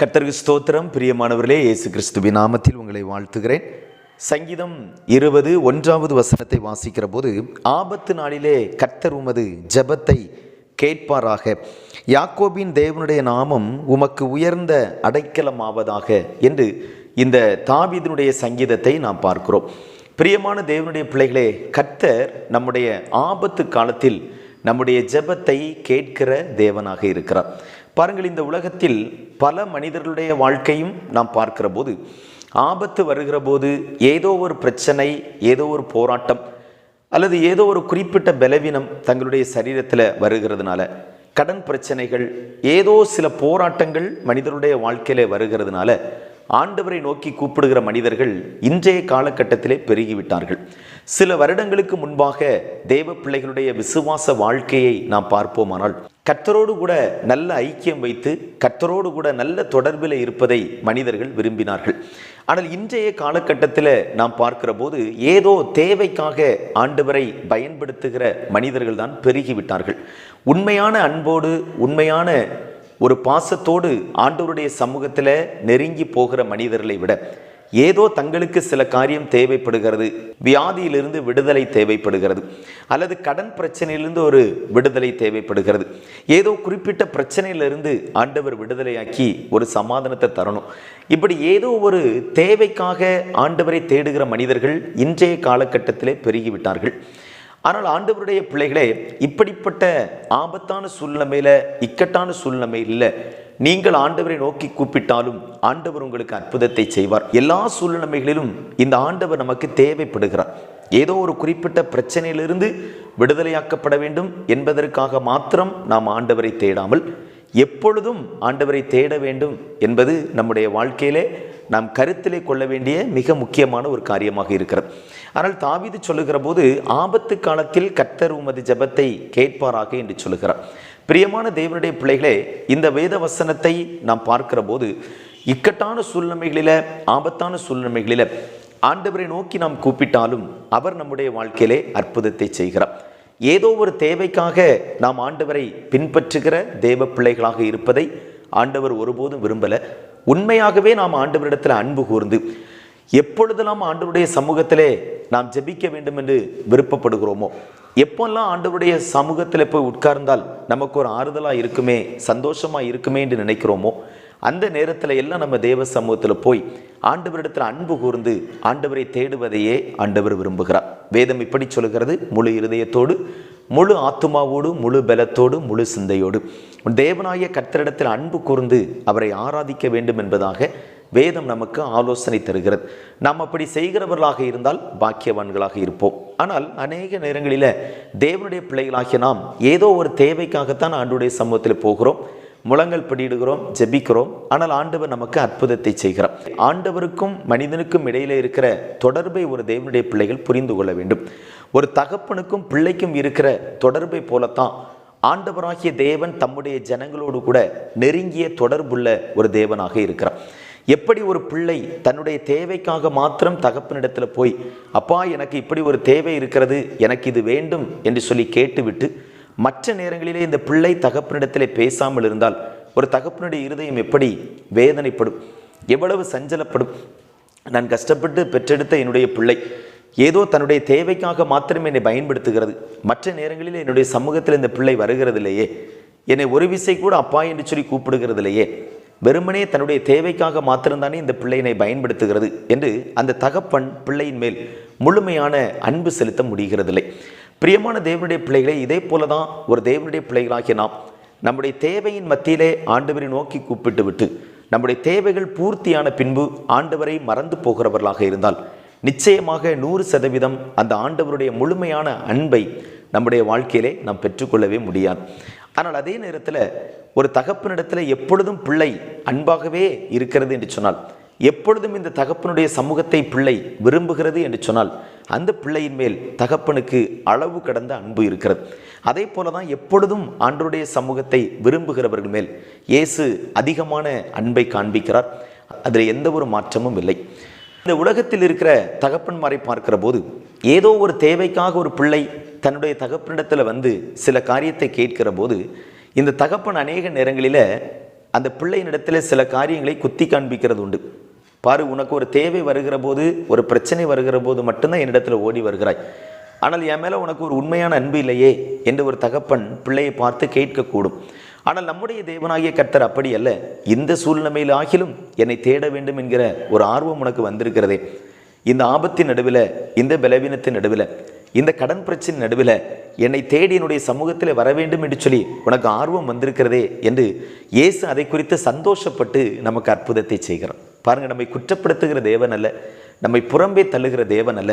கர்த்தருக்கு ஸ்தோத்திரம். பிரியமானவர்களே இயேசு கிறிஸ்துவி நாமத்தில் உங்களை வாழ்த்துகிறேன். சங்கீதம் இருபது ஒன்றாவது வசனத்தை வாசிக்கிற போது ஆபத்து நாளிலே கர்த்தர் உமது ஜெபத்தை கேட்பாராக. யாக்கோபின் தேவனுடைய நாமம் உமக்கு உயர்ந்த அடைக்கலமாவதாக என்று இந்த தாவீதினுடைய சங்கீதத்தை நாம் பார்க்கிறோம். பிரியமான தேவனுடைய பிள்ளைகளே கர்த்தர் நம்முடைய ஆபத்து காலத்தில் நம்முடைய ஜெபத்தை கேட்கிற தேவனாக இருக்கிறார். பாருங்கள் இந்த உலகத்தில் பல மனிதர்களுடைய வாழ்க்கையும் நாம் பார்க்கிற போது ஆபத்து வருகிற போது ஏதோ ஒரு பிரச்சனை ஏதோ ஒரு போராட்டம் அல்லது ஏதோ ஒரு குறிப்பிட்ட பலவீனம் தங்களுடைய சரீரத்தில் வருகிறதுனால கடன் பிரச்சனைகள் ஏதோ சில போராட்டங்கள் மனிதருடைய வாழ்க்கையில் வருகிறதுனால ஆண்டவரை நோக்கி கூப்பிடுகிற மனிதர்கள் இன்றைய காலகட்டத்திலே பெருகிவிட்டார்கள். சில வருடங்களுக்கு முன்பாக தேவ பிள்ளைகளுடைய விசுவாச வாழ்க்கையை நாம் பார்ப்போமானால் கர்த்தரோடு கூட நல்ல ஐக்கியம் வைத்து கர்த்தரோடு கூட நல்ல தொடர்பில் இருப்பதை மனிதர்கள் விரும்பினார்கள். ஆனால் இன்றைய காலகட்டத்தில் நாம் பார்க்கிற போது ஏதோ தேவைக்காக ஆண்டவரை பயன்படுத்துகிற மனிதர்கள் தான் பெருகிவிட்டார்கள். உண்மையான அன்போடு உண்மையான ஒரு பாசத்தோடு ஆண்டவருடைய சமூகத்தில் நெருங்கி போகிற மனிதர்களை விட ஏதோ தங்களுக்கு சில காரியம் தேவைப்படுகிறது. வியாதியிலிருந்து விடுதலை தேவைப்படுகிறது. அல்லது கடன் பிரச்சனையிலிருந்து ஒரு விடுதலை தேவைப்படுகிறது. ஏதோ குறிப்பிட்ட பிரச்சனையிலிருந்து ஆண்டவர் விடுதலையாக்கி ஒரு சமாதானத்தை தரணும். இப்படி ஏதோ ஒரு தேவைக்காக ஆண்டவரை தேடுகிற மனிதர்கள் இன்றைய காலகட்டத்திலே பெருகிவிட்டார்கள். ஆனால் ஆண்டவருடைய பிள்ளைகளே இப்படிப்பட்ட ஆபத்தான சூழ்நிலையில் இக்கட்டான சூழ்நிலை இல்லை நீங்கள் ஆண்டவரை நோக்கி கூப்பிட்டாலும் ஆண்டவர் உங்களுக்கு அற்புதத்தை செய்வார். எல்லா சூழ்நிலைகளிலும் இந்த ஆண்டவர் நமக்கு தேவைப்படுகிறார். ஏதோ ஒரு குறிப்பிட்ட பிரச்சனையிலிருந்து விடுதலையாக்கப்பட வேண்டும் என்பதற்காக மாத்திரம் நாம் ஆண்டவரை தேடாமல் எப்பொழுதும் ஆண்டவரை தேட வேண்டும் என்பது நம்முடைய வாழ்க்கையிலே நாம் கருத்திலே கொள்ள வேண்டிய மிக முக்கியமான ஒரு காரியமாக இருக்கிறது. ஆனால் தாவிது சொல்லுகிற போது ஆபத்து காலத்தில் கர்த்தர் உமது ஜபத்தை கேட்பாராக என்று சொல்லுகிறார். பிரியமான தேவனுடைய பிள்ளைகளே இந்த வேத வசனத்தை நாம் பார்க்கிற போது இக்கட்டான சூழ்நிலைகளில ஆபத்தான சூழ்நிலைகளில ஆண்டவரை நோக்கி நாம் கூப்பிட்டாலும் அவர் நம்முடைய வாழ்க்கையிலே அற்புதத்தை செய்கிறார். ஏதோ ஒரு தேவைக்காக நாம் ஆண்டவரை பின்பற்றுகிற தேவ பிள்ளைகளாக இருப்பதை ஆண்டவர் ஒருபோதும் விரும்பல. உண்மையாகவே நாம் ஆண்டவரிடத்தில் அன்பு கூர்ந்து எப்பொழுதெல்லாம் ஆண்டவருடைய சமூகத்திலே நாம் ஜெபிக்க வேண்டும் என்று விருப்பப்படுகிறோமோ எப்போல்லாம் ஆண்டவருடைய சமூகத்தில் போய் உட்கார்ந்தால் நமக்கு ஒரு ஆறுதலாக இருக்குமே சந்தோஷமாக இருக்குமே என்று நினைக்கிறோமோ அந்த நேரத்தில் எல்லாம் நம்ம தேவ சமூகத்தில் போய் ஆண்டவரிடத்தில் அன்பு கூர்ந்து ஆண்டவரை தேடுவதையே ஆண்டவர் விரும்புகிறார். வேதம் இப்படி சொல்கிறது முழு இருதயத்தோடு முழு ஆத்துமாவோடு முழு பலத்தோடு முழு சிந்தையோடு. தேவனாய கர்த்தரிடத்தில் அன்பு கூர்ந்து அவரை ஆராதிக்க வேண்டும் என்பதாக வேதம் நமக்கு ஆலோசனை தருகிறது. நாம் அப்படி செய்கிறவர்களாக இருந்தால் பாக்கியவான்களாக இருப்போம். ஆனால் அநேக நேரங்களில் தேவனுடைய பிள்ளைகளாகிய நாம் ஏதோ ஒரு தேவைக்காகத்தான் ஆண்டுடைய சமூகத்தில் போகிறோம். முழங்கள் படியிடுகிறோம் ஜெபிக்கிறோம். ஆனால் ஆண்டவர் நமக்கு அற்புதத்தை செய்கிறார். ஆண்டவருக்கும் மனிதனுக்கும் இடையில இருக்கிற தொடர்பை ஒரு தேவனுடைய பிள்ளைகள் புரிந்து கொள்ள வேண்டும். ஒரு தகப்பனுக்கும் பிள்ளைக்கும் இருக்கிற தொடர்பை போலத்தான் ஆண்டவராகிய தேவன் தம்முடைய ஜனங்களோடு கூட நெருங்கிய தொடர்புள்ள ஒரு தேவனாக இருக்கிறார். எப்படி ஒரு பிள்ளை தன்னுடைய தேவைக்காக மாத்திரம் தகப்பனிடத்தில் போய் அப்பா எனக்கு இப்படி ஒரு தேவை இருக்கிறது எனக்கு இது வேண்டும் என்று சொல்லி கேட்டுவிட்டு மற்ற நேரங்களிலே இந்த பிள்ளை தகப்பனிடத்திலே பேசாமல் இருந்தால் ஒரு தகப்பனுடைய இருதயம் எப்படி வேதனைப்படும் எவ்வளவு சஞ்சலப்படும். நான் கஷ்டப்பட்டு பெற்றெடுத்த என்னுடைய பிள்ளை ஏதோ தன்னுடைய தேவைக்காக மாத்திரம் என்னை பயன்படுத்துகிறது. மற்ற நேரங்களில் என்னுடைய சமூகத்தில் இந்த பிள்ளை வருகிறதில்லையே. என்னை ஒரு விசை கூட அப்பா என்று சொல்லி கூப்பிடுகிறதில்லையே. வெறுமனே தன்னுடைய தேவைக்காக மாத்திரம்தானே இந்த பிள்ளையினை பயன்படுத்துகிறது என்று அந்த தகப்பன் பிள்ளையின் மேல் முழுமையான அன்பு செலுத்த முடிகிறதில்லை. பிரியமான தேவனுடைய பிள்ளைகளை இதே போல தான் ஒரு தேவனுடைய பிள்ளைகளாகிய நாம் நம்முடைய தேவையின் மத்தியிலே ஆண்டவரை நோக்கி கூப்பிட்டு விட்டு நம்முடைய தேவைகள் பூர்த்தியான பின்பு ஆண்டவரை மறந்து போகிறவர்களாக இருந்தால் நிச்சயமாக நூறு சதவீதம் அந்த ஆண்டவருடைய முழுமையான அன்பை நம்முடைய வாழ்க்கையிலே நாம் பெற்றுக்கொள்ளவே முடியாது. ஆனால் அதே நேரத்தில் ஒரு தகப்பனிடத்தில் எப்பொழுதும் பிள்ளை அன்பாகவே இருக்கிறது என்று சொன்னால் எப்பொழுதும் இந்த தகப்பனுடைய சமூகத்தை பிள்ளை விரும்புகிறது என்று சொன்னால் அந்த பிள்ளையின் மேல் தகப்பனுக்கு அளவு கடந்த அன்பு இருக்கிறது. அதே போல தான் எப்பொழுதும் ஆண்டருடைய சமூகத்தை விரும்புகிறவர்கள் மேல் இயேசு அதிகமான அன்பை காண்பிக்கிறார். அதில் எந்த ஒரு மாற்றமும் இல்லை. இந்த உலகத்தில் இருக்கிற தகப்பன்மாரை பார்க்கிற போது ஏதோ ஒரு தேவைக்காக ஒரு பிள்ளை தன்னுடைய தகப்பனிடத்தில் வந்து சில காரியத்தை கேட்கிற போது இந்த தகப்பன் அநேக நேரங்களில் அந்த பிள்ளையினிடத்தில் சில காரியங்களை குத்தி காண்பிக்கிறது உண்டு. பாரு உனக்கு ஒரு தேவை வருகிற போது ஒரு பிரச்சனை வருகிற போது மட்டும்தான் என்னிடத்தில் ஓடி வருகிறாய். ஆனால் என் மேலே உனக்கு ஒரு உண்மையான அன்பு இல்லையே என்று ஒரு தகப்பன் பிள்ளையை பார்த்து கேட்கக்கூடும். ஆனால் நம்முடைய தேவனாகிய கர்த்தர் அப்படி அல்ல. இந்த சூழ்நிலையில் ஆகிலும் என்னை தேட வேண்டும் என்கிற ஒரு ஆர்வம் உனக்கு வந்திருக்கிறதே. இந்த ஆபத்தின் நடுவில் இந்த பலவீனத்தின் நடுவில் இந்த கடன் பிரச்சனை நடுவில் என்னை தேடி என்னுடைய சமூகத்தில் வர வேண்டும் என்று சொல்லி உனக்கு ஆர்வம் வந்திருக்கிறதே என்று இயேசு அதை குறித்து சந்தோஷப்பட்டு நமக்கு அற்புதத்தை செய்கிறார். பாருங்கள் நம்மை குற்றப்படுத்துகிற தேவன் அல்ல நம்மை புறம்பே தள்ளுகிற தேவன் அல்ல.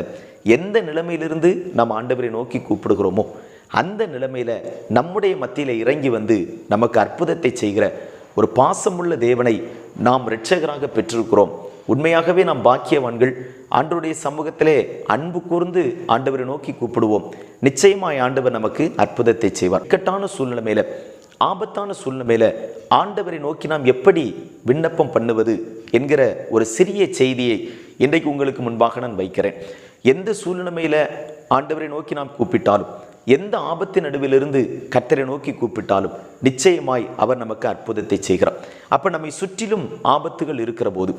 எந்த நிலைமையிலிருந்து நாம் ஆண்டவரை நோக்கி கூப்பிடுகிறோமோ அந்த நிலைமையில் நம்முடைய மத்தியில் இறங்கி வந்து நமக்கு அற்புதத்தை செய்கிற ஒரு பாசமுள்ள தேவனை நாம் இரட்சகராக பெற்றிருக்கிறோம். உண்மையாகவே நாம் பாக்கியவான்கள். ஆண்டவருடைய சமூகத்திலே அன்பு கூர்ந்து ஆண்டவரை நோக்கி கூப்பிடுவோம். நிச்சயமாய் ஆண்டவர் நமக்கு அற்புதத்தை செய்வார். இக்கட்டான சூழ்நிலைமையில ஆபத்தான சூழ்நிலையில ஆண்டவரை நோக்கி நாம் எப்படி விண்ணப்பம் பண்ணுவது என்கிற ஒரு சிறிய செய்தியை இன்றைக்கு உங்களுக்கு முன்பாக நான் வைக்கிறேன். எந்த சூழ்நிலைமையில ஆண்டவரை நோக்கி நாம் கூப்பிட்டாலும் எந்த ஆபத்தின் நடுவிலிருந்து கத்தரை நோக்கி கூப்பிட்டாலும் நிச்சயமாய் அவர் நமக்கு அற்புதத்தை செய்கிறார். அப்ப நம்மை சுற்றிலும் ஆபத்துகள் இருக்கிற போது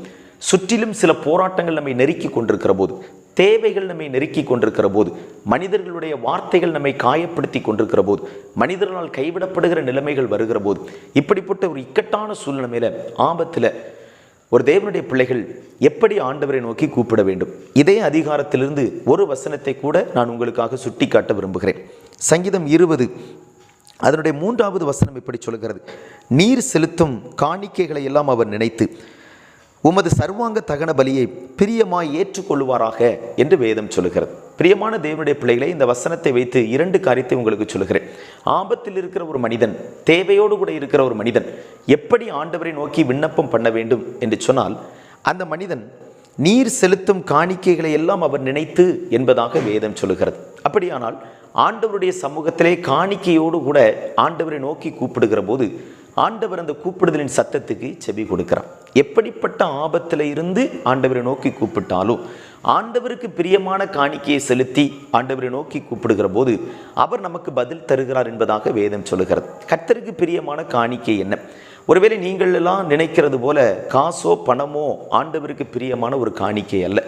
சுற்றிலும் சில போராட்டங்கள் நம்மை நெருக்கி கொண்டிருக்கிற போது தேவைகள் நம்மை நெருக்கி கொண்டிருக்கிற போது மனிதர்களுடைய வார்த்தைகள் நம்மை காயப்படுத்தி கொண்டிருக்கிற போது மனிதர்களால் கைவிடப்படுகிற நிலைமைகள் வருகிற போது இப்படிப்பட்ட ஒரு இக்கட்டான சூழ்நிலையில ஆபத்தில் ஒரு தேவனுடைய பிள்ளைகள் எப்படி ஆண்டவரை நோக்கி கூப்பிட வேண்டும்? இதே அதிகாரத்திலிருந்து ஒரு வசனத்தை கூட நான் உங்களுக்காக சுட்டி காட்ட விரும்புகிறேன். சங்கீதம் இருபது அதனுடைய மூன்றாவது வசனம் இப்படி சொல்கிறது நீர் செலுத்தும் காணிக்கைகளை எல்லாம் அவர் நினைத்து உமது சர்வாங்க தகன பலியை பிரியமாய் ஏற்றுக்கொள்வாராக என்று வேதம் சொல்லுகிறது. பிரியமான தேவனுடைய பிள்ளைகளை இந்த வசனத்தை வைத்து இரண்டு காரியத்தை உங்களுக்கு சொல்லுகிறேன். ஆபத்தில் இருக்கிற ஒரு மனிதன் தேவையோடு கூட இருக்கிற ஒரு மனிதன் எப்படி ஆண்டவரை நோக்கி விண்ணப்பம் பண்ண வேண்டும் என்று சொன்னால் அந்த மனிதன் நீர் செலுத்தும் காணிக்கைகளை எல்லாம் அவர் நினைத்து என்பதாக வேதம் சொல்லுகிறது. அப்படியானால் ஆண்டவருடைய சமூகத்திலே காணிக்கையோடு கூட ஆண்டவரை நோக்கி கூப்பிடுகிற போது ஆண்டவர் அந்த கூப்பிடுதலின் சத்தத்துக்கு செவி கொடுக்கிறான் எப்படிப்பட்ட ஆபத்தில் இருந்து ஆண்டவரை நோக்கி கூப்பிட்டாலும் ஆண்டவருக்கு பிரியமான காணிக்கையை செலுத்தி ஆண்டவரை நோக்கி கூப்பிடுகிற போது அவர் நமக்கு பதில் தருகிறார் என்பதாக வேதம் சொல்லுகிறது. கர்த்தருக்கு பிரியமான காணிக்கை என்ன? ஒருவேளை நீங்கள் எல்லாம் நினைக்கிறது போல காசோ பணமோ ஆண்டவருக்கு பிரியமான ஒரு காணிக்கை அல்ல.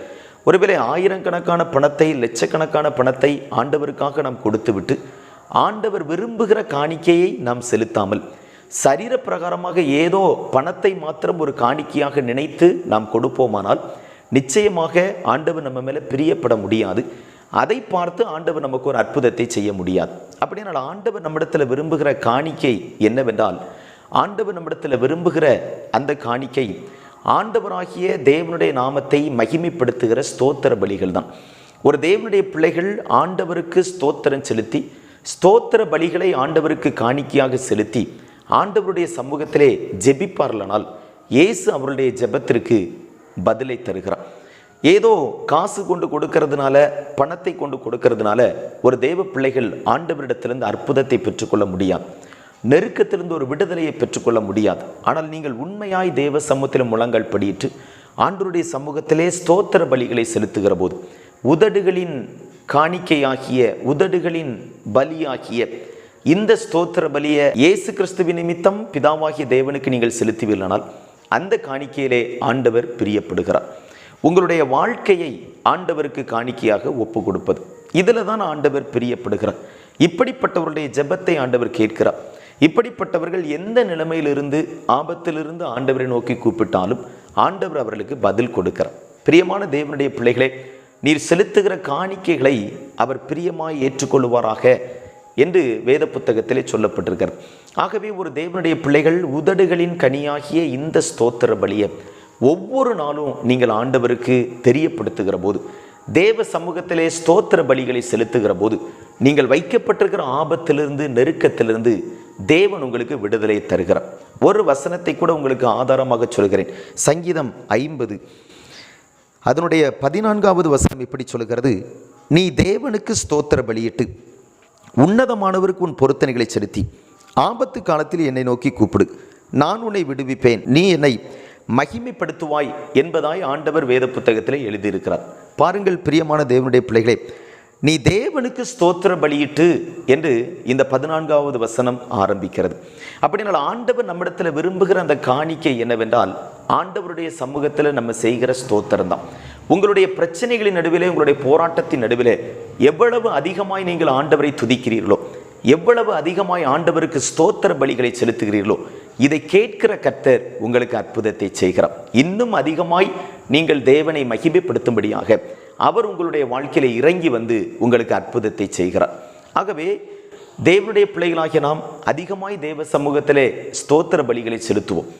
ஒருவேளை ஆயிரக்கணக்கான பணத்தை லட்சக்கணக்கான பணத்தை ஆண்டவருக்காக நாம் கொடுத்துவிட்டு ஆண்டவர் விரும்புகிற காணிக்கையை நாம் செலுத்தாமல் சரீர பிரகாரமாக ஏதோ பணத்தை மாத்திரம் ஒரு காணிக்கையாக நினைத்து நாம் கொடுப்போமானால் நிச்சயமாக ஆண்டவர் நம்ம மேலே பிரியப்பட முடியாது. அதை பார்த்து ஆண்டவர் நமக்கு ஒரு அற்புதத்தை செய்ய முடியாது. அப்படினால் ஆண்டவர் நம்மிடத்தில் விரும்புகிற காணிக்கை என்னவென்றால் ஆண்டவர் நம்மிடத்தில் விரும்புகிற அந்த காணிக்கை ஆண்டவராகிய தேவனுடைய நாமத்தை மகிமைப்படுத்துகிற ஸ்தோத்திர பலிகள் தான். ஒரு தேவனுடைய பிள்ளைகள் ஆண்டவருக்கு ஸ்தோத்திரம் செலுத்தி ஸ்தோத்திர பலிகளை ஆண்டவருக்கு காணிக்கையாக செலுத்தி ஆண்டவருடைய சமூகத்திலே ஜெபிப்பார்களானால் இயேசு அவருடைய ஜெபத்திற்கு பதிலை தருகிறார். ஏதோ காசு கொண்டு கொடுக்கறதுனால பணத்தை கொண்டு கொடுக்கறதுனால ஒரு தெய்வ பிள்ளைகள் ஆண்டவரிடத்திலிருந்து அற்புதத்தை பெற்றுக்கொள்ள முடியாது. நெருக்கத்திலிருந்து ஒரு விடுதலையை பெற்றுக்கொள்ள முடியாது. ஆனால் நீங்கள் உண்மையாய் தேவ சமூகத்தில் முழங்கள் படியிட்டு ஆண்டவருடைய சமூகத்திலே ஸ்தோத்திர பலிகளை செலுத்துகிற போது உதடுகளின் காணிக்கையாகிய உதடுகளின் பலியாகிய இந்த ஸ்தோத்திர பலியை இயேசு கிறிஸ்துவ நிமித்தம் பிதாவாகிய தேவனுக்கு நீங்கள் செலுத்துவீர்களானால் அந்த காணிக்கையிலே ஆண்டவர் பிரியப்படுகிறார். உங்களுடைய வாழ்க்கையை ஆண்டவருக்கு காணிக்கையாக ஒப்பு கொடுப்பது இதில் தான் ஆண்டவர் பிரியப்படுகிறார். இப்படிப்பட்டவருடைய ஜெபத்தை ஆண்டவர் கேட்கிறார். இப்படிப்பட்டவர்கள் எந்த நிலைமையிலிருந்து ஆபத்திலிருந்து ஆண்டவரை நோக்கி கூப்பிட்டாலும் ஆண்டவர் அவர்களுக்கு பதில் கொடுக்கிறார். பிரியமான தேவனுடைய பிள்ளைகளே நீர் செலுத்துகிற காணிக்கைகளை அவர் பிரியமாய் ஏற்றுக்கொள்வாராக என்று வேத புத்தகத்திலே சொல்லப்பட்டிருக்கிறது. ஆகவே ஒரு தேவனுடைய பிள்ளைகள் உதடுகளின் கனியாகிய இந்த ஸ்தோத்திர பலியை ஒவ்வொரு நாளும் நீங்கள் ஆண்டவருக்கு தெரியப்படுத்துகிற போது தேவ சமூகத்திலே ஸ்தோத்திர பலிகளை செலுத்துகிற போது நீங்கள் வைக்கப்பட்டிருக்கிற ஆபத்திலிருந்து நெருக்கத்திலிருந்து தேவன் உங்களுக்கு விடுதலை தருகிறார். ஒரு வசனத்தை கூட உங்களுக்கு ஆதாரமாக சொல்கிறேன். சங்கீதம் ஐம்பது. அதனுடைய பதினான்காவது வசனம் இப்படி சொல்கிறது. நீ தேவனுக்கு ஸ்தோத்திர பலியிட்டு உன்னதமானவருக்கு உன் பொருத்தனைகளை செலுத்தி. ஆபத்து காலத்தில் என்னை நோக்கி கூப்பிடு. நான் உன்னை விடுவிப்பேன். நீ என்னை மகிமைப்படுத்துவாய் என்பதாய் ஆண்டவர் வேத புத்தகத்தில் எழுதியிருக்கிறார். பாருங்கள் பிரியமான தேவனுடைய பிள்ளைகளே நீ தேவனுக்கு ஸ்தோத்திர பலியிட்டு என்று இந்த பதினான்காவது வசனம் ஆரம்பிக்கிறது. அப்படினால் ஆண்டவர் நம்மிடத்தில் விரும்புகிற அந்த காணிக்கை என்னவென்றால் ஆண்டவருடைய சமூகத்தில் நம்ம செய்கிற ஸ்தோத்திரம் தான் உங்களுடைய பிரச்சனைகளின் நடுவிலே உங்களுடைய போராட்டத்தின் நடுவிலே எவ்வளவு அதிகமாய் நீங்கள் ஆண்டவரை துதிக்கிறீர்களோ எவ்வளவு அதிகமாய் ஆண்டவருக்கு ஸ்தோத்திர பலிகளை செலுத்துகிறீர்களோ இதை கேட்கிற கர்த்தர் உங்களுக்கு அற்புதத்தை செய்கிறார். இன்னும் அதிகமாய் நீங்கள் தேவனை மகிமைப்படுத்தும்படியாக அவர் உங்களுடைய வாழ்க்கையில இறங்கி வந்து உங்களுக்கு அற்புதத்தை செய்கிறார். ஆகவே தேவனுடைய பிள்ளைகளாகிய நாம் அதிகமாய் தேவ சமூகத்திலே ஸ்தோத்திர பலிகளை செலுத்துவோம்.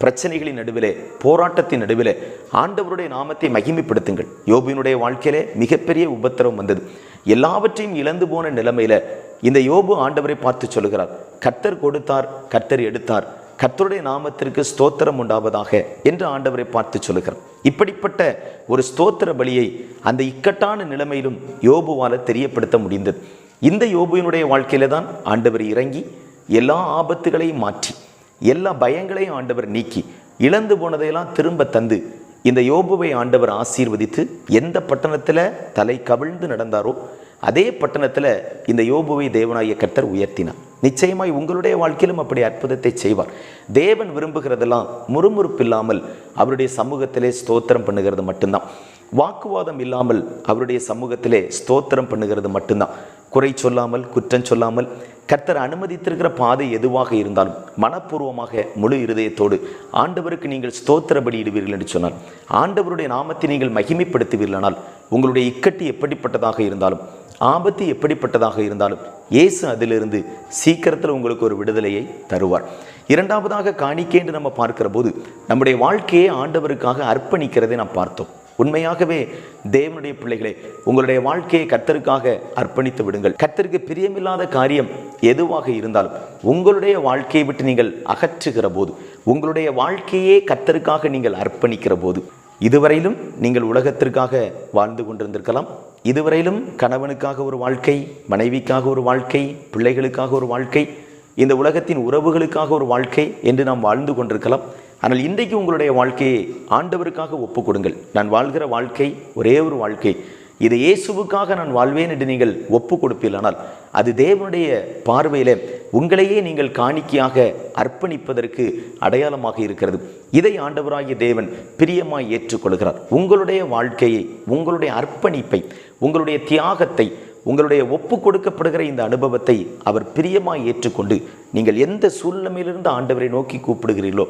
பிரச்சனைகளின் நடுவிலே போராட்டத்தின் நடுவிலே ஆண்டவருடைய நாமத்தை மகிமைப்படுத்துங்கள். யோபுவினுடைய வாழ்க்கையிலே மிகப்பெரிய உபத்திரவம் வந்தது. எல்லாவற்றையும் இழந்து போன நிலைமையில இந்த யோபு ஆண்டவரை பார்த்து சொல்லுகிறார். கர்த்தர் கொடுத்தார் கர்த்தர் எடுத்தார். கர்த்தருடைய நாமத்திற்கு ஸ்தோத்திரம் உண்டாவதாக என்று ஆண்டவரை பார்த்து சொல்லுகிறார். இப்படிப்பட்ட ஒரு ஸ்தோத்திர பலியை அந்த இக்கட்டான நிலைமையிலும் யோபுவால தெரியப்படுத்த முடிந்தது. இந்த யோபுவினுடைய வாழ்க்கையில தான் ஆண்டவர் இறங்கி எல்லா ஆபத்துகளையும் மாற்றி எல்லா பயங்களையும் ஆண்டவர் நீக்கி இழந்து போனதையெல்லாம் திரும்ப தந்து இந்த யோபுவை ஆண்டவர் ஆசீர்வதித்து எந்த பட்டணத்தில் தலை கவிழ்ந்து நடந்தாரோ அதே பட்டணத்தில் இந்த யோபுவை தேவனாகிய கர்த்தர் உயர்த்தினார். நிச்சயமாய் உங்களுடைய வாழ்க்கையிலும் அப்படி அற்புதத்தை செய்வார். தேவன் விரும்புகிறதெல்லாம் முறுமுறுப்பு இல்லாமல் அவருடைய சமூகத்திலே ஸ்தோத்திரம் பண்ணுகிறது மட்டும்தான். வாக்குவாதம் இல்லாமல் அவருடைய சமூகத்திலே ஸ்தோத்திரம் பண்ணுகிறது மட்டும்தான். குறை சொல்லாமல் குற்றம் சொல்லாமல் கர்த்தர் அனுமதித்திருக்கிற பாதை எதுவாக இருந்தாலும் மனப்பூர்வமாக முழு இருதயத்தோடு ஆண்டவருக்கு நீங்கள் ஸ்தோத்திர இடுவீர்கள் என்று சொன்னார் ஆண்டவருடைய நாமத்தை நீங்கள் மகிமைப்படுத்துவீர்களானால் உங்களுடைய இக்கட்டு எப்படிப்பட்டதாக இருந்தாலும் ஆபத்து எப்படிப்பட்டதாக இருந்தாலும் இயேசு அதிலிருந்து சீக்கிரத்தில் உங்களுக்கு ஒரு விடுதலையை தருவார். இரண்டாவதாக காணிக்கை என்று நம்ம பார்க்கிற போது நம்முடைய வாழ்க்கையை ஆண்டவருக்காக அர்ப்பணிக்கிறதை நாம் பார்த்தோம். உண்மையாகவே தேவனுடைய பிள்ளைகளே உங்களுடைய வாழ்க்கையை கர்த்தருக்காக அர்ப்பணித்து விடுங்கள். கர்த்தருக்கு பிரியமில்லாத காரியம் எதுவாக இருந்தாலும் உங்களுடைய வாழ்க்கையை விட்டு நீங்கள் அகற்றுகிற போது உங்களுடைய வாழ்க்கையே கர்த்தருக்காக நீங்கள் அர்ப்பணிக்கிற போது இதுவரையிலும் நீங்கள் உலகத்திற்காக வாழ்ந்து கொண்டிருந்திருக்கலாம். இதுவரையிலும் கணவனுக்காக ஒரு வாழ்க்கை மனைவிக்காக ஒரு வாழ்க்கை பிள்ளைகளுக்காக ஒரு வாழ்க்கை இந்த உலகத்தின் உறவுகளுக்காக ஒரு வாழ்க்கை என்று நாம் வாழ்ந்து கொண்டிருக்கலாம். ஆனால் இன்றைக்கு உங்களுடைய வாழ்க்கையை ஆண்டவருக்காக ஒப்பு கொடுங்கள் நான் வாழ்கிற வாழ்க்கை ஒரே ஒரு வாழ்க்கை. இது இயேசுவுக்காக நான் வாழ்வேன் என்று நீங்கள் ஒப்பு கொடுப்பீர்களானால் அது தேவனுடைய பார்வையில் உங்களையே நீங்கள் காணிக்கையாக அர்ப்பணிப்பதற்கு அடையாளமாக இருக்கிறது. இதை ஆண்டவராகிய தேவன் பிரியமாய் ஏற்றுக்கொள்கிறார். உங்களுடைய வாழ்க்கையை உங்களுடைய அர்ப்பணிப்பை உங்களுடைய தியாகத்தை உங்களுடைய ஒப்பு கொடுக்கப்படுகிற இந்த அனுபவத்தை அவர் பிரியமாய் ஏற்றுக்கொண்டு நீங்கள் எந்த சூழ்நிலையிலிருந்து ஆண்டவரை நோக்கி கூப்பிடுகிறீர்களோ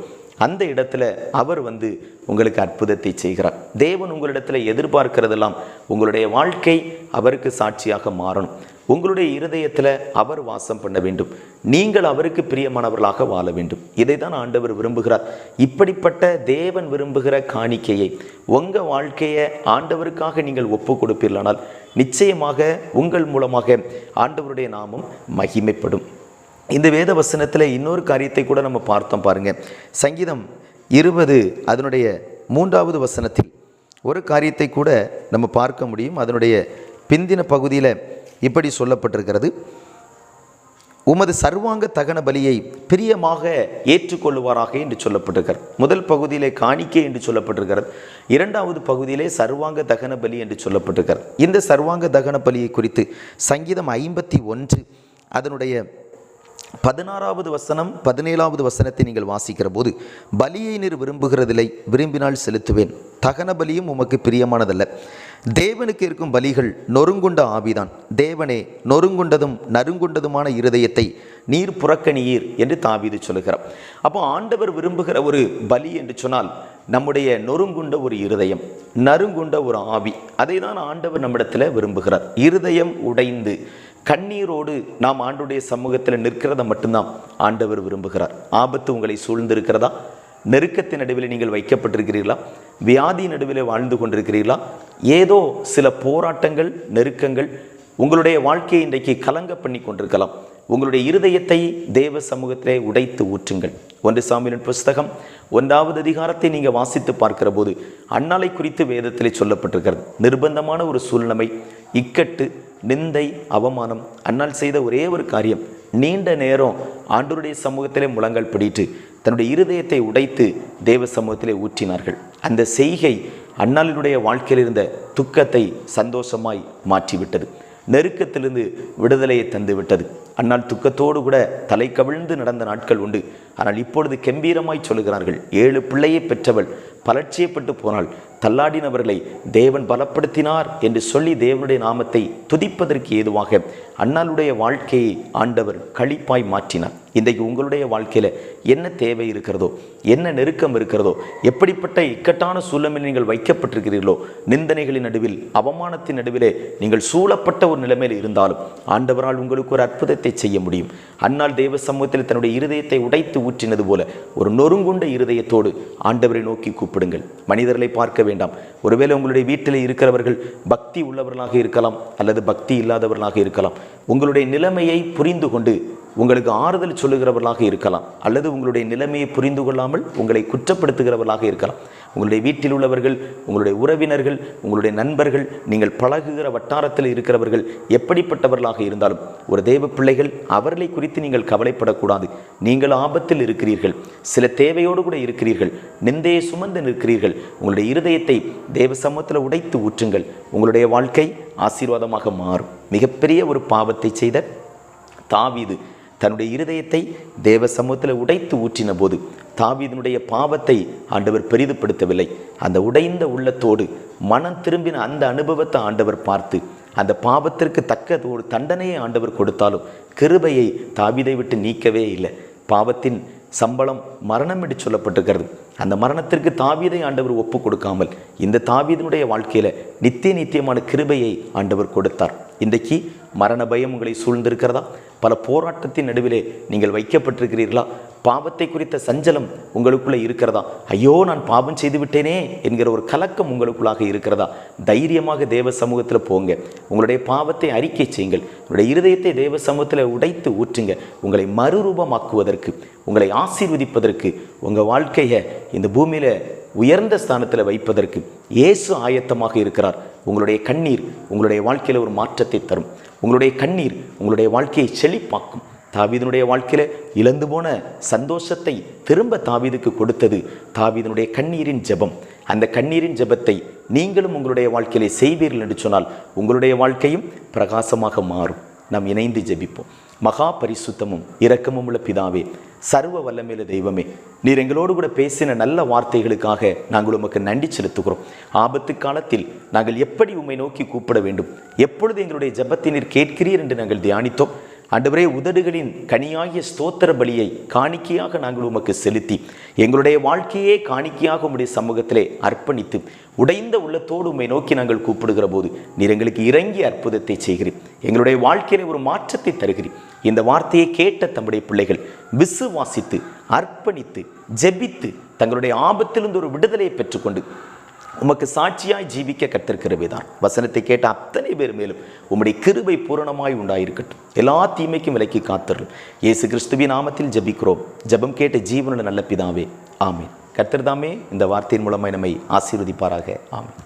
அந்த இடத்துல அவர் வந்து உங்களுக்கு அற்புதத்தை செய்கிறார். தேவன் உங்களிடத்தில் எதிர்பார்க்கிறதெல்லாம் உங்களுடைய வாழ்க்கை அவருக்கு சாட்சியாக மாறணும். உங்களுடைய இருதயத்தில் அவர் வாசம் பண்ண வேண்டும். நீங்கள் அவருக்கு பிரியமானவர்களாக வாழ வேண்டும். இதை தான் ஆண்டவர் விரும்புகிறார். இப்படிப்பட்ட தேவன் விரும்புகிற காணிக்கையை உங்கள் வாழ்க்கையை ஆண்டவருக்காக நீங்கள் ஒப்பு கொடுப்பீர்களானால் நிச்சயமாக உங்கள் மூலமாக ஆண்டவருடைய நாமம் மகிமைப்படும். இந்த வேத வசனத்தில் இன்னொரு காரியத்தை கூட நம்ம பார்த்தோம் பாருங்க. சங்கீதம் இருபது அதனுடைய மூன்றாவது வசனத்தில் ஒரு காரியத்தை கூட நம்ம பார்க்க முடியும். அதனுடைய பிந்தின பகுதியில் இப்படி சொல்லப்பட்டிருக்கிறது. உமது சர்வாங்க தகன பலியை பிரியமாக ஏற்றுக்கொள்ளுவாராக என்று சொல்லப்பட்டிருக்கிறது. முதல் பகுதியிலே காணிக்கை என்று சொல்லப்பட்டிருக்கிறது. இரண்டாவது பகுதியிலே சர்வாங்க தகன பலி என்று சொல்லப்பட்டிருக்கிறது. இந்த சர்வாங்க தகன பலியை குறித்து சங்கீதம் ஐம்பத்தி ஒன்று அதனுடைய பதினாறாவது வசனம் பதினேழாவது வசனத்தை நீங்கள் வாசிக்கிற போது பலியை நீர் விரும்புகிறதில்லை விரும்பினால் செலுத்துவேன். தகன பலியும் உமக்கு பிரியமானதல்ல. தேவனுக்கு இருக்கும் பலிகள் நொறுங்குண்ட ஆவிதான். தேவனே நொறுங்குண்டதும் நறுங்குண்டதுமான இருதயத்தை நீர் புறக்கணியீர் என்று தாவீது சொல்லுகிறார். அப்போ ஆண்டவர் விரும்புகிற ஒரு பலி என்று சொன்னால் நம்முடைய நொறுங்குண்ட ஒரு இருதயம் நறுங்குண்ட ஒரு ஆவி. அதை தான் ஆண்டவர் நம்மிடத்தில் விரும்புகிறார். இருதயம் உடைந்து கண்ணீரோடு நாம் ஆண்டுடைய சமூகத்தில் நிற்கிறத மட்டும்தான் ஆண்டவர் விரும்புகிறார். ஆபத்து உங்களை சூழ்ந்திருக்கிறதா? நெருக்கத்தின் நடுவில் நீங்கள் வைக்கப்பட்டிருக்கிறீர்களா? வியாதி நடுவில் வாழ்ந்து கொண்டிருக்கிறீர்களா? ஏதோ சில போராட்டங்கள் நெருக்கங்கள் உங்களுடைய வாழ்க்கையை இன்றைக்கு கலங்க பண்ணி கொண்டிருக்கலாம். உங்களுடைய இருதயத்தை தேவ சமூகத்திலே உடைத்து ஊற்றுங்கள். ஒன்று சாமியின் புஸ்தகம் ஒன்றாவது அதிகாரத்தை நீங்கள் வாசித்து பார்க்கிற போது அன்னாலை குறித்து வேதத்திலே சொல்லப்பட்டிருக்கிறது. நிர்பந்தமான ஒரு சூழ்நிலை இக்கட்டு நிந்தை அவமானம் அன்னால் செய்த ஒரே ஒரு காரியம் நீண்ட நேரம் ஆண்டோருடைய சமூகத்திலே முழங்கள் பிடித்து தன்னுடைய இருதயத்தை உடைத்து தேவ சமூகத்திலே ஊற்றினார்கள். அந்த செய்கை அண்ணாளினுடைய வாழ்க்கையில் இருந்த துக்கத்தை சந்தோஷமாய் மாற்றிவிட்டது. நெருக்கத்திலிருந்து விடுதலையை தந்துவிட்டது. அன்னால் துக்கத்தோடு கூட தலை கவிழ்ந்து நடந்த நாட்கள் உண்டு. ஆனால் இப்பொழுது கம்பீரமாய் சொல்லுகிறார்கள். ஏழு பிள்ளையை பெற்றவள் பலட்சியப்பட்டு போனால் தள்ளாடினவர்களை தேவன் பலப்படுத்தினார் என்று சொல்லி தேவனுடைய நாமத்தை துதிப்பதற்கு ஏதுவாக அண்ணாளுடைய வாழ்க்கையை ஆண்டவர் களிப்பாய் மாற்றினார். இன்றைக்கு உங்களுடைய வாழ்க்கையில் என்ன தேவை இருக்கிறதோ என்ன நெருக்கம் இருக்கிறதோ எப்படிப்பட்ட இக்கட்டான சூழலில் நீங்கள் வைக்கப்பட்டிருக்கிறீர்களோ நிந்தனைகளின் நடுவில் அவமானத்தின் நடுவிலே நீங்கள் சூழப்பட்ட ஒரு நிலைமையில் இருந்தாலும் ஆண்டவரால் உங்களுக்கு ஒரு அற்புதத்தை செய்ய முடியும். அன்னால் தேவ சமூகத்தில் தன்னுடைய இருதயத்தை உடைத்து ஊற்றினது போல ஒரு நொறுங்குண்ட இருதயத்தோடு ஆண்டவரை நோக்கி கூப்பிடுங்கள். மனிதர்களை பார்க்க வேண்டாம். ஒருவேளை உங்களுடைய வீட்டில் இருக்கிறவர்கள் பக்தி உள்ளவர்களாக இருக்கலாம் அல்லது பக்தி இல்லாதவர்களாக இருக்கலாம். உங்களுடைய நிலைமையை புரிந்து கொண்டு உங்களுக்கு ஆறுதல் சொல்லுகிறவர்களாக இருக்கலாம். அல்லது உங்களுடைய நிலைமையை புரிந்து கொள்ளாமல் உங்களை குற்றப்படுத்துகிறவர்களாக இருக்கலாம். உங்களுடைய வீட்டில் உள்ளவர்கள் உங்களுடைய உறவினர்கள் உங்களுடைய நண்பர்கள் நீங்கள் பழகுகிற வட்டாரத்தில் இருக்கிறவர்கள் எப்படிப்பட்டவர்களாக இருந்தாலும் ஒரு தேவ பிள்ளைகள் அவர்களை குறித்து நீங்கள் கவலைப்படக்கூடாது. நீங்கள் ஆபத்தில் இருக்கிறீர்கள் சில தேவையோடு கூட இருக்கிறீர்கள் நிந்தையை சுமந்து நிற்கிறீர்கள். உங்களுடைய இருதயத்தை தேவ சமூகத்தில் உடைத்து ஊற்றுங்கள். உங்களுடைய வாழ்க்கை ஆசீர்வாதமாக மாறும். மிகப்பெரிய ஒரு பாவத்தை செய்த தாவீது தன்னுடைய இருதயத்தை தேவ சமூகத்தில் உடைத்து ஊற்றின போது தாவீதனுடைய பாவத்தை ஆண்டவர் பெரிதுபடுத்தவில்லை. அந்த உடைந்த உள்ளத்தோடு மனம் திரும்பின அந்த அனுபவத்தை ஆண்டவர் பார்த்து அந்த பாவத்திற்கு தக்க ஒரு தண்டனையை ஆண்டவர் கொடுத்தாலும் கிருபையை தாவீதை விட்டு நீக்கவே இல்லை. பாவத்தின் சம்பளம் மரணம் என்று சொல்லப்பட்டிருக்கிறது. அந்த மரணத்திற்கு தாவீதை ஆண்டவர் ஒப்பு கொடுக்காமல் இந்த தாவீதனுடைய வாழ்க்கையில் நித்திய நித்தியமான கிருபையை ஆண்டவர் கொடுத்தார். இன்றைக்கு மரண பயம் உங்களை சூழ்ந்திருக்கிறதா? பல போராட்டத்தின் நடுவிலே நீங்கள் வைக்கப்பட்டிருக்கிறீர்களா? பாவத்தை குறித்த சஞ்சலம் உங்களுக்குள்ளே இருக்கிறதா? ஐயோ நான் பாவம் செய்து விட்டேனே என்கிற ஒரு கலக்கம் உங்களுக்குள்ளாக இருக்கிறதா? தைரியமாக தேவ சமூகத்தில் போங்க. உங்களுடைய பாவத்தை அறிக்கை செய்யுங்கள். உங்களுடைய இருதயத்தை தேவ சமூகத்தில் உடைத்து ஊற்றுங்க உங்களை மறுரூபமாக்குவதற்கு உங்களை ஆசீர்வதிப்பதற்கு உங்கள் வாழ்க்கையை இந்த பூமியில் உயர்ந்த ஸ்தானத்தில் வைப்பதற்கு இயேசு ஆயத்தமாக இருக்கிறார். உங்களுடைய கண்ணீர் உங்களுடைய வாழ்க்கையில் ஒரு மாற்றத்தை தரும். உங்களுடைய கண்ணீர் உங்களுடைய வாழ்க்கையை செழிப்பாக்கும். தாவீதனுடைய வாழ்க்கையில் இழந்து போன சந்தோஷத்தை திரும்ப தாவீதுக்கு கொடுத்தது தாவீதனுடைய கண்ணீரின் ஜெபம். அந்த கண்ணீரின் ஜெபத்தை நீங்களும் உங்களுடைய வாழ்க்கையிலே செய்வீர்கள் என்று சொன்னால் உங்களுடைய வாழ்க்கையும் பிரகாசமாக மாறும். நாம் இணைந்து ஜெபிப்போம். மகா பரிசுத்தமும் இரக்கமும் உள்ள பிதாவே சர்வ வல்லமேல தெய்வமே. நீர் எங்களோடு கூட பேசின நல்ல வார்த்தைகளுக்காக நாங்கள் உமக்கு நன்றி செலுத்துகிறோம். ஆபத்து காலத்தில் நாங்கள் எப்படி உம்மை நோக்கி கூப்பிட வேண்டும்? எப்பொழுது எங்களுடைய ஜபத்தினர் கேட்கிறீர் என்று நாங்கள் தியானித்தோம். ஆண்டவரே உதடுகளின் கனியாகிய ஸ்தோத்திர பலியை காணிக்கையாக நாங்கள் உமக்கு செலுத்தி எங்களுடைய வாழ்க்கையே காணிக்கையாக உம்முடைய சமூகத்திலே அர்ப்பணித்து உடைந்த உள்ளத்தோடு உம்மை நோக்கி நாங்கள் கூப்பிடுகிற போது நீர் எங்களுக்கு இறங்கி அற்புதத்தை செய்கிறீர். எங்களுடைய வாழ்க்கையிலே ஒரு மாற்றத்தை தருகிறீர். இந்த வார்த்தையை கேட்ட தம்முடைய பிள்ளைகள் விசுவாசித்து அர்ப்பணித்து ஜெபித்து தங்களுடைய ஆபத்திலிருந்து ஒரு விடுதலையை பெற்றுக்கொண்டு உமக்கு சாட்சியாய் ஜீவிக்க கத்திருக்கிறவைதான் வசனத்தை கேட்ட அத்தனை பேர் மேலும் உம்முடைய கிருபை பூரணமாய் உண்டாயிருக்கட்டும். எல்லா தீமைக்கும் விலக்கி காத்தரும் இயேசு கிறிஸ்துவின் நாமத்தில் ஜபிக்கிறோம். ஜபம் கேட்ட ஜீவனுள்ள நல்ல பிதாவே ஆமீன். கர்த்தர்தாமே இந்த வார்த்தையின் மூலமாய் நம்மை ஆசீர்வதிப்பாராக. ஆமீன்.